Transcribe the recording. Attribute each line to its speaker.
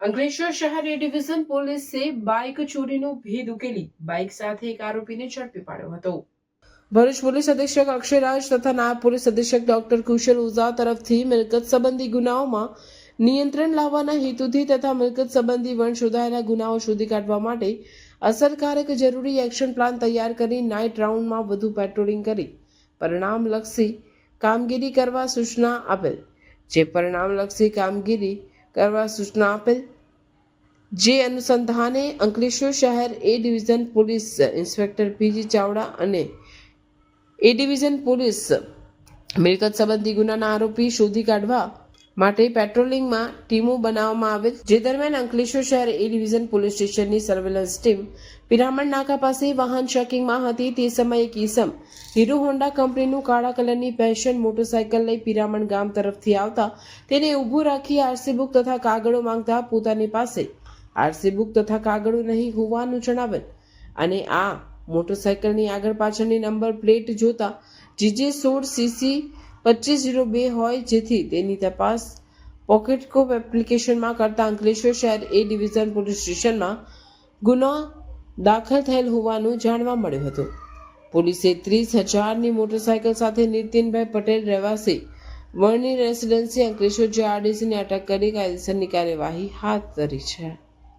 Speaker 1: અંકલેશ્વર શહેર A division પોલીસે bike ચોરીનો ભેદ ઉકેલી બાઇક સાથે એક આરોપીને ઝડપી પાડ્યો હતો. ભરૂચ પોલીસ અધિક્ષક અક્ષયરાજ તથા નાયબ પોલીસ અધિક્ષક ડોક્ટર કુશલ ઉઝા તરફથી મિલકત સંબંધી ગુનાઓમાં નિયંત્રણ લાવવાના હેતુથી તથા મિલકત સંબંધી વણ શોધાયેલા ગુનાઓ શોધી કાઢવા માટે અસરકારક જરૂરી એક્શન પ્લાન તૈયાર કરી નાઇટ રાઉન્ડમાં વધુ પેટ્રોલિંગ કરી. પરિણામલક્ષી કામગીરી કરવા સૂચના આપેલ. જે પરિણામલક્ષી કામગીરી કરવા સૂચના આપેલ. જે અનુસંધાને અંકલેશ્વર શહેર A division police inspector PG Chavda અને એ ડિવિઝન પોલીસ મિલકત સંબંધી ગુનાના આરોપી શોધી કાઢવા માટે પેટ્રોલિંગમાં ટીમો બનાવવામાં આવેલ, જે દરમિયાન અંકલેશ્વર શહેર એ ડિવિઝન પોલીસ સ્ટેશનની સર્વેલન્સ ટીમ પિરામણ નાકા પાસે વાહન ચેકિંગમાં હતી. તે સમયે એક હીરો હોન્ડા કંપનીનું કાળા કલરની પેશન મોટરસાયકલ લઈ પિરામણ ગામ તરફથી આવતા તેને ઊભું રાખી આરસી બુક તથા કાગળો માંગતા પોતાની પાસે આરસી બુક તથા કાગળો નહીં હોવાનું જણાવેલ અને આ મોટરસાયકલની આગળ પાછળની નંબર પ્લેટ જોતા જીજે સોળ સીસી પચીસ જીરો બે હોય જેથી તેની તપાસ પોકેટકોપ એપ્લિકેશનમાં કરતા અંકલેશ્વર શહેર એ ડિવિઝન પોલીસ સ્ટેશનમાં ગુનો દાખલ થયેલ હોવાનું જાણવા મળ્યું હતું. પોલીસે ત્રીસ હજારની મોટરસાયકલ સાથે નીતિનભાઈ પટેલ રહેવાસી વર્ણી રેસિડેન્સી અંકલેશ્વર જેઆરડીસીને અટક કરી કાયદેસરની કાર્યવાહી હાથ ધરી છે.